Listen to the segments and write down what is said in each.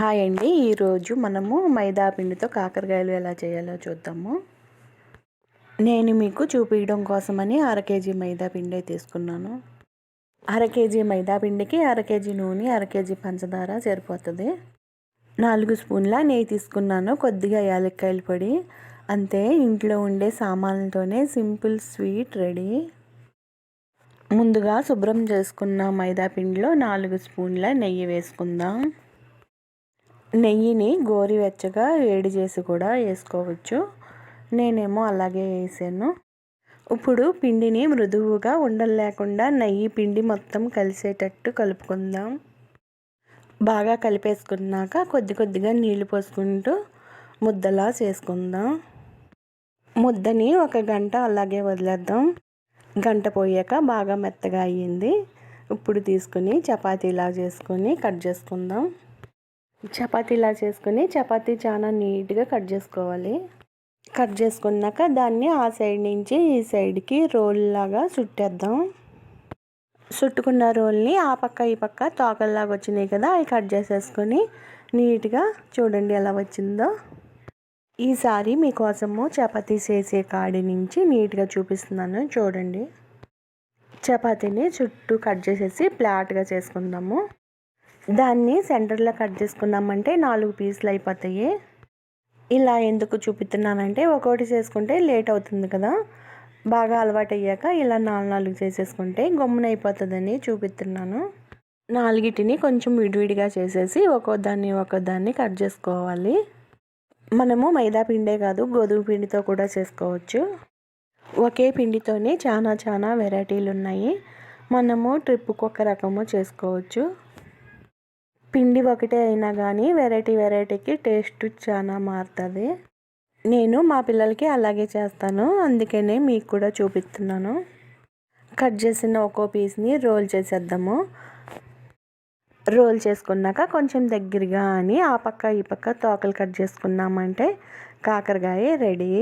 Hi అండి. ఈరోజు మనము మైదా పిండితో కాకరకాయలు ఎలా చేయాలో చూద్దాము. నేను మీకు చూపించడం కోసమని అర కేజీ మైదా పిండి తీసుకున్నాను. అర కేజీ మైదా పిండికి అర కేజీ నూనె అర కేజీ పంచదార సరిపోతుంది. నాలుగు స్పూన్ల నెయ్యి తీసుకున్నాను. కొద్దిగా యాలక్కాయలు పొడి అంతే. ఇంట్లో ఉండే సామాన్లతోనే సింపుల్ స్వీట్ రెడీ. ముందుగా శుభ్రం చేసుకున్న మైదా పిండిలో నాలుగు స్పూన్ల నెయ్యి వేసుకుందాం. నెయ్యిని గోరువెచ్చగా వేడి చేసి కూడా వేసుకోవచ్చు. నేనేమో అలాగే వేసాను. ఇప్పుడు పిండిని మృదువుగా ఉండలు లేకుండా నెయ్యి పిండి మొత్తం కలిసేటట్టు కలుపుకుందాం. బాగా కలిపేసుకున్నాక కొద్ది కొద్దిగా నీళ్ళు పోసుకుంటూ ముద్దలా చేసుకుందాం. ముద్దని ఒక గంట అలాగే వదిలేద్దాం. గంట పోయాక బాగా మెత్తగా అయ్యింది. ఇప్పుడు తీసుకుని చపాతీలా చేసుకొని కట్ చేసుకుందాం. చపాతీలా చేసుకుని చపాతీ చాలా నీట్గా కట్ చేసుకోవాలి. కట్ చేసుకున్నాక దాన్ని ఆ సైడ్ నుంచి ఈ సైడ్కి రోల్ లాగా చుట్టేద్దాం. చుట్టుకున్న రోల్ని ఆ పక్క ఈ పక్క తోకల్లాగా వచ్చినాయి కదా అవి కట్ చేసేసుకొని నీట్గా చూడండి ఎలా వచ్చిందో. ఈసారి మీకోసము చపాతీ చేసే కాడి నుంచి నీట్గా చూపిస్తున్నాను చూడండి. చపాతీని చుట్టూ కట్ చేసేసి ఫ్లాట్గా చేసుకుందాము. దాన్ని సెంటర్లో కట్ చేసుకున్నామంటే నాలుగు పీసులు అయిపోతాయి. ఇలా ఎందుకు చూపిస్తున్నానంటే ఒక్కోటి చేసుకుంటే లేట్ అవుతుంది కదా. బాగా అలవాటు అయ్యాక ఇలా నాలుగు నాలుగు చేసేసుకుంటే గమ్మున అయిపోతుందని చూపిస్తున్నాను. నాలుగిటిని కొంచెం విడివిడిగా చేసేసి ఒక్కో దాన్ని ఒక్కో దాన్ని కట్ చేసుకోవాలి. మనము మైదా పిండే కాదు గోధుమ పిండితో కూడా చేసుకోవచ్చు. ఒకే పిండితోనే చాలా చాలా వెరైటీలు ఉన్నాయి. మనము ట్రిప్పుకు ఒక రకము చేసుకోవచ్చు. పిండి ఒకటే అయినా కానీ వెరైటీ వెరైటీకి టేస్ట్ చాలా మారుతుంది. నేను మా పిల్లలకి అలాగే చేస్తాను. అందుకనే మీకు కూడా చూపిస్తున్నాను. కట్ చేసిన ఒక్కో పీస్ని రోల్ చేసేద్దాము. రోల్ చేసుకున్నాక కొంచెం దగ్గరగా అని ఆ పక్క ఈ పక్క తోకలు కట్ చేసుకున్నామంటే కాకరకాయ రెడీ.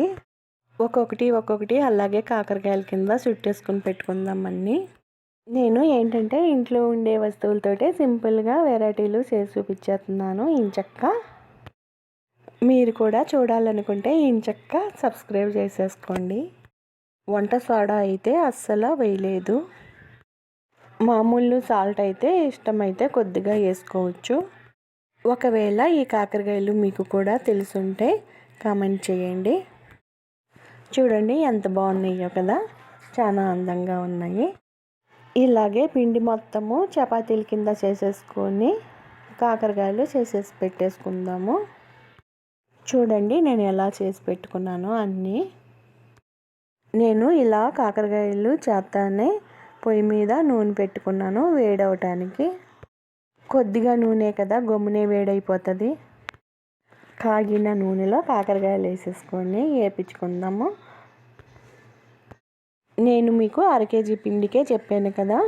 ఒక్కొక్కటి ఒక్కొక్కటి అలాగే కాకరకాయల కింద చుట్టేసుకుని పెట్టుకుందాం అన్నీ. నేను ఏంటంటే ఇంట్లో ఉండే వస్తువులతోటే సింపుల్గా వెరైటీలు చేసి చూపించేస్తున్నాను. ఇంచక్క మీరు కూడా చూడాలనుకుంటే ఇంచక్క సబ్స్క్రైబ్ చేసేసుకోండి. వంట సోడా అయితే అస్సలు వేయలేదు. మామూలు సాల్ట్ అయితే ఇష్టమైతే కొద్దిగా వేసుకోవచ్చు. ఒకవేళ ఈ కాకరకాయలు మీకు కూడా తెలుసుంటే కామెంట్ చేయండి. చూడండి ఎంత బాగున్నాయో కదా చాలా అందంగా ఉన్నాయి. ఇలాగే పిండి మొత్తము చపాతీల కింద చేసేసుకొని కాకరకాయలు చేసేసి పెట్టేసుకుందాము. చూడండి నేను ఎలా చేసి పెట్టుకున్నాను అన్నీ. నేను ఇలా కాకరకాయలు చేస్తానే పొయ్యి మీద నూనె పెట్టుకున్నాను వేడవటానికి. కొద్దిగా నూనె కదా గమ్మునే వేడైపోతుంది. కాగిన నూనెలో కాకరకాయలు వేసేసుకొని వేపించుకుందాము. నేను మీకు అర కేజీ పిండికే చెప్పాను కదా.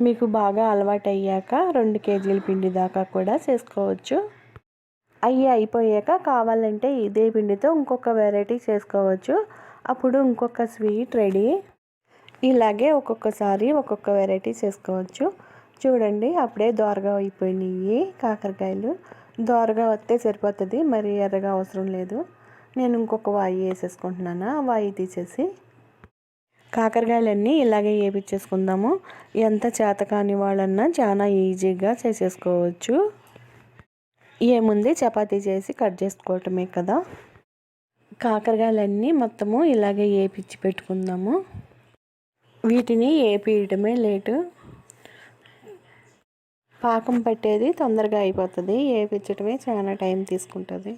మీకు బాగా అలవాటు అయ్యాక రెండు కేజీల పిండి దాకా కూడా చేసుకోవచ్చు. అయ్యి అయిపోయాక కావాలంటే ఇదే పిండితో ఇంకొక వెరైటీ చేసుకోవచ్చు. అప్పుడు ఇంకొక స్వీట్ రెడీ ఇలాగే ఒక్కొక్కసారి ఒక్కొక్క వెరైటీ చేసుకోవచ్చు. చూడండి అప్పుడే దోరగా అయిపోయినాయి కాకరకాయలు. దోరగా వస్తే సరిపోతుంది మరి ఎర్రగా అవసరం లేదు. నేను ఇంకొక వాయి వేసేసుకుంటున్నాను? వాయి తీసేసి. కాకరకాయలన్నీ ఇలాగే వేపించేసుకుందాము. ఎంత చేత కాని వాళ్ళన్నా చాలా ఈజీగా చేసేసుకోవచ్చు. ఏముంది? చపాతీ చేసి కట్ చేసుకోవటమే కదా. కాకరకాయలన్నీ మొత్తము ఇలాగే వేపించి పెట్టుకుందాము. వీటిని వేపించడమే లేటు. పాకం పట్టేది తొందరగా అయిపోతుంది. వేపించటమే చాలా టైం తీసుకుంటుంది.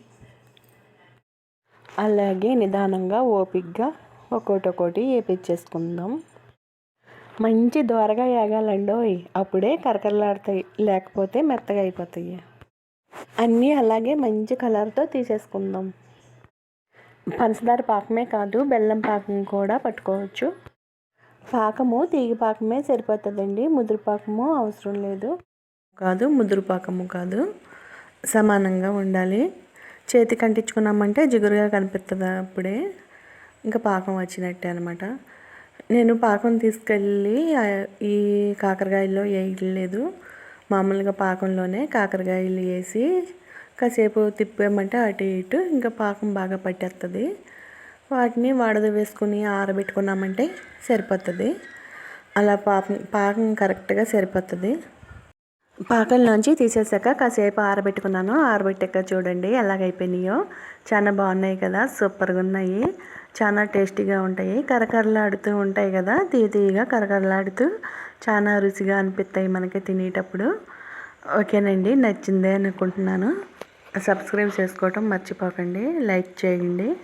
అలాగే నిదానంగా ఓపిక్గా ఒక్కోటి ఒక్కోటి వేపించేసుకుందాం. మంచి దోరగా వేగాలండి అప్పుడే కరకరలాడతాయి. లేకపోతే మెత్తగా అయిపోతాయి. అన్నీ అలాగే మంచి కలర్తో తీసేసుకుందాం. పంచదార పాకమే కాదు బెల్లం పాకం కూడా పట్టుకోవచ్చు. పాకము తీగి పాకమే సరిపోతుందండి. ముదురు పాకము అవసరం లేదు. కాదు ముదురు పాకము కాదు. సమానంగా ఉండాలి. చేతి కంటించుకున్నామంటే జిగురుగా కనిపిస్తుంది అప్పుడే? ఇంకా పాకం వచ్చినట్టే అనమాట నేను పాకం తీసుకెళ్ళి ఈ కాకరకాయల్లో వేయలేదు. మామూలుగా పాకంలోనే కాకరకాయలు వేసి కాసేపు తిప్పేమంటే అటు ఇటు ఇంకా పాకం బాగా పట్టేస్తుంది వాటిని వడద వేసుకుని ఆరబెట్టుకున్నామంటే సరిపోతుంది. అలా పాకం పాకం కరెక్ట్గా సరిపోతుంది. పాకంలోంచి తీసేసాక కాసేపు ఆరబెట్టుకున్నాను. ఆరబెట్టాక చూడండి ఎలాగైపోయినాయో. చాలా బాగున్నాయి కదా సూపర్గా ఉన్నాయి. చాలా టేస్టీగా ఉంటాయి. కరకరలాడుతూ ఉంటాయి కదా? తీయ తీయగా కరకరలాడుతూ చాలా రుచిగా అనిపిస్తాయి మనకి తినేటప్పుడు. ఓకేనండి నచ్చిందే అనుకుంటున్నాను. సబ్స్క్రైబ్ చేసుకోవటం మర్చిపోకండి. లైక్ చేయండి.